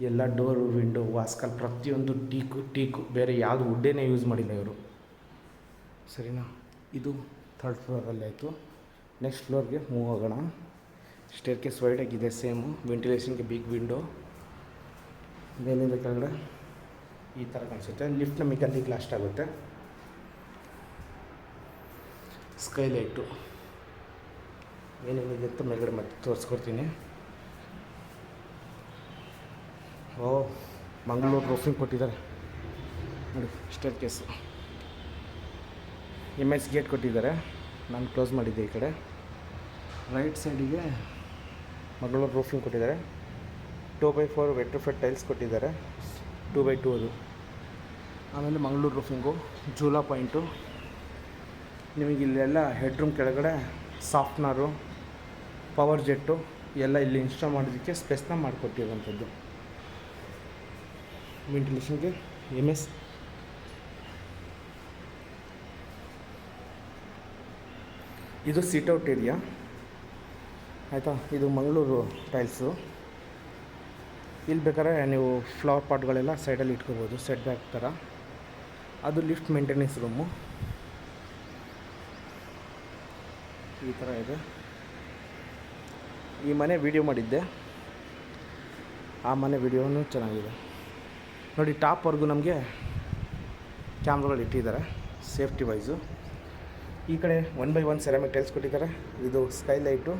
ಎಲ್ಲ ಡೋರು ವಿಂಡೋ ವಾಸ್ಕಲ್, ಪ್ರತಿಯೊಂದು ಟೀಕು ಟೀಕು ಬೇರೆ ಯಾವುದು ವುಡ್ಡೇನೇ ಯೂಸ್ ಮಾಡಿಲ್ಲ ಇವರು. ಸರಿನಾ? ಇದು ಥರ್ಡ್ ಫ್ಲೋರಲ್ಲಿ ಆಯಿತು. ನೆಕ್ಸ್ಟ್ ಫ್ಲೋರ್ಗೆ ಮೂವ್ ಆಗೋಣ. ಸ್ಟೇರ್ ಕೇಸ್ ವೈಡಾಗಿದೆ ಸೇಮು ವೆಂಟಿಲೇಷನ್ಗೆ ಬಿಗ್ ವಿಂಡೋ ಮೇಲಿಂದ ಕೆಳಗಡೆ ಈ ಥರ ಕಾಣಿಸುತ್ತೆ. ಲಿಫ್ಟ್ ನಮಗೆ ಅಲ್ಲಿ ಲಾಸ್ಟ್ ಆಗುತ್ತೆ. ಸ್ಕೈಲೈಟು ಏನೇನಿದೆ ಅಂತ ಮೇಲ್ಗಡೆ ಮತ್ತೆ ತೋರಿಸ್ಕೊಡ್ತೀನಿ. ಓ, ಮಂಗಳೂರು ರೂಫಿಂಗ್ ಕೊಟ್ಟಿದ್ದಾರೆ. ನೋಡಿ, staircase. M S gate ಕೊಟ್ಟಿದ್ದಾರೆ. ನಾನು ಕ್ಲೋಸ್ ಮಾಡಿದ್ದೆ ಈ ಕಡೆ. ರೈಟ್ ಸೈಡಿಗೆ ಮಂಗಳೂರು ರೂಫಿಂಗ್ ಕೊಟ್ಟಿದ್ದಾರೆ. Two by four vitrified tiles ಕೊಟ್ಟಿದ್ದಾರೆ. ಟೂ ಬೈ ಟೂ ಅದು. ಆಮೇಲೆ ಮಂಗಳೂರು ರೂಫಿಂಗು ಜೂಲಾ ಪಾಯಿಂಟು. ನಿಮಗೆ ಇಲ್ಲೆಲ್ಲ ಹೆಡ್ರೂಮ್ ಕೆಳಗಡೆ ಸಾಫ್ಟ್ನರು ಪವರ್ ಜೆಟ್ಟು ಎಲ್ಲ ಇಲ್ಲಿ ಇನ್ಸ್ಟಾಲ್ ಮಾಡೋದಕ್ಕೆ ಸ್ಪೆಸ್ನ ಮಾಡಿಕೊಟ್ಟಿರುವಂಥದ್ದು. ವೆಂಟಿಲೇಷನ್ಗೆ, ಎಂ ಎಸ್. ಇದು ಸೀಟೌಟ್ ಏರಿಯಾ ಆಯಿತಾ? ಇದು ಮಂಗಳೂರು ಟೈಲ್ಸು ಇಲ್ಲಿ ಬೇಕಾದ್ರೆ ನೀವು ಫ್ಲವರ್ ಪಾಟ್ಗಳೆಲ್ಲ ಸೈಡಲ್ಲಿ ಇಟ್ಕೋಬೋದು ಸೆಟ್ ಬ್ಯಾಕ್ ಥರ. ಅದು ಲಿಫ್ಟ್ ಮೇಂಟೆನೆನ್ಸ್ ರೂಮು ಈ ಥರ ಇದೆ. ಈ ಮನೆ ವಿಡಿಯೋ ಮಾಡಿದ್ದೆ. ಆ ಮನೆ ವಿಡಿಯೋನೂ ಚೆನ್ನಾಗಿದೆ. ನೋಡಿ ಟಾಪ್ವರೆಗೂ ನಮಗೆ ಕ್ಯಾಮ್ರಾಗಳು ಇಟ್ಟಿದ್ದಾರೆ, ಸೇಫ್ಟಿ ವೈಸು. ಈ ಕಡೆ one by one ceramic tiles ಕೊಟ್ಟಿದ್ದಾರೆ. ಇದು ಸ್ಕೈಲೈಟು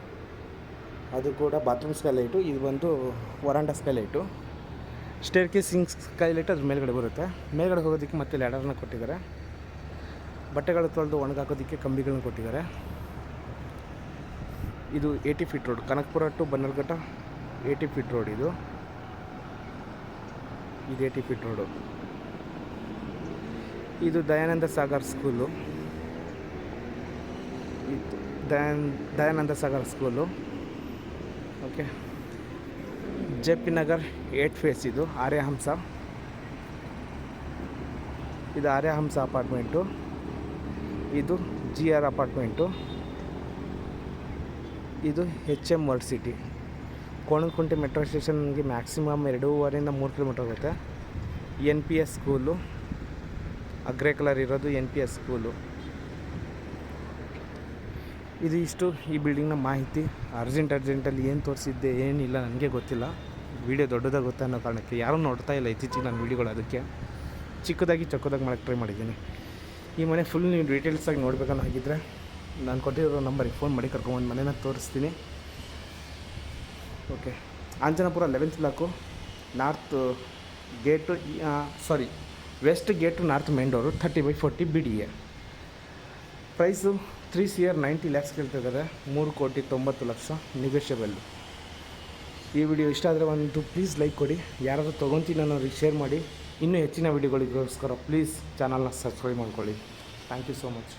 ಅದು ಕೂಡ ಬಾತ್ರೂಮ್ ಸ್ಕೈಲೈಟು ಇದು ಬಂದು ವರಾಂಡ ಸ್ಕೈಲೈಟು ಸ್ಟೇರ್ ಕೇಸಿಂಗ್ ಸ್ಕೈಲೈಟ್ ಅದ್ರ ಮೇಲ್ಗಡೆ ಬರುತ್ತೆ. ಮೇಲ್ಗಡೆ ಹೋಗೋದಕ್ಕೆ ಮತ್ತೆ ಲ್ಯಾಡರ್ನ ಕೊಟ್ಟಿದ್ದಾರೆ. ಬಟ್ಟೆಗಳು ತೊಳೆದು ಒಣಗಾಕೋದಕ್ಕೆ ಕಂಬಿಗಳನ್ನ ಕೊಟ್ಟಿದ್ದಾರೆ. ಇದು eighty feet road, Kanakapura to Bannerghatta eighty feet road ಇದು. ಇದು ಟಿ ಪಿಟ್ ರೋಡು. ಇದು Dayananda Sagar school. Dayan, Dayananda Sagar school. Okay. J P Nagar eighth phase ಇದು, ಆರ್ಯಹಂಸ. ಇದು ಆರ್ಯಹಂಸ ಅಪಾರ್ಟ್ಮೆಂಟು. ಇದು ಜಿ ಆರ್ ಅಪಾರ್ಟ್ಮೆಂಟು. ಇದು H M world city. Konanakunte metro ಸ್ಟೇಷನ್ಗೆ maximum ಎರಡೂವರೆಯಿಂದ ಮೂರು ಕಿಲೋಮೀಟರ್ ಆಗುತ್ತೆ ಎನ್ ಪಿ ಎಸ್ ಸ್ಕೂಲು, ಅಗ್ರೆ ಕಲರ್ ಇರೋದು ಎನ್ ಪಿ ಎಸ್ ಸ್ಕೂಲು. ಇದು ಇಷ್ಟು ಈ ಬಿಲ್ಡಿಂಗ್ನ ಮಾಹಿತಿ. ಅರ್ಜೆಂಟ್, ಅರ್ಜೆಂಟಲ್ಲಿ ಏನು ತೋರಿಸಿದ್ದೆ, ಏನಿಲ್ಲ, ನನಗೆ ಗೊತ್ತಿಲ್ಲ. ವೀಡಿಯೋ ದೊಡ್ಡದಾಗಿ ಗೊತ್ತಾ ಅನ್ನೋ ಕಾರಣಕ್ಕೆ ಯಾರೂ ನೋಡ್ತಾ ಇಲ್ಲ ಇತ್ತೀಚಿಗೆ ನಾನು ವೀಡಿಯೋಗಳು ಅದಕ್ಕೆ. ಚಿಕ್ಕದಾಗಿ ಚೊಕ್ಕದಾಗಿ ಮಾಡೋಕ್ಕೆ ಟ್ರೈ ಮಾಡಿದ್ದೀನಿ. ಈ ಮನೆ ಫುಲ್ ನೀವು ಡೀಟೇಲ್ಸಾಗಿ ನೋಡ್ಬೇಕನ್ನೋ ಹಾಗಿದ್ರೆ, ನಾನು ಕೊಟ್ಟಿರೋ ನಂಬರಿಗೆ ಫೋನ್ ಮಾಡಿ ಕರ್ಕೊಂಬಂದು ಮನೇನ ತೋರಿಸ್ತೀನಿ. Okay. Anjanapura eleventh block, north gate sorry, west gate, north main door, thirty by forty B D A price three C R ninety lakhs ಕೇಳ್ತಿದ್ದಾರೆ. ಮೂರು ಕೋಟಿ ತೊಂಬತ್ತು ಲಕ್ಷ ನಿಗೋಷಿಯಬಲ್ ಈ ವಿಡಿಯೋ ಇಷ್ಟ ಆದರೆ ಒಂದು ಪ್ಲೀಸ್ ಲೈಕ್ ಕೊಡಿ. ಯಾರಾದರೂ ತೊಗೊತೀನಿ ಅನ್ನೋರಿಗೆ ಶೇರ್ ಮಾಡಿ. ಇನ್ನೂ ಹೆಚ್ಚಿನ ವಿಡಿಯೋಗಳಿಗೋಸ್ಕರ ಪ್ಲೀಸ್ ಚಾನಲ್ನ ಸಬ್ಸ್ಕ್ರೈಬ್ ಮಾಡ್ಕೊಳ್ಳಿ. Thank you so much.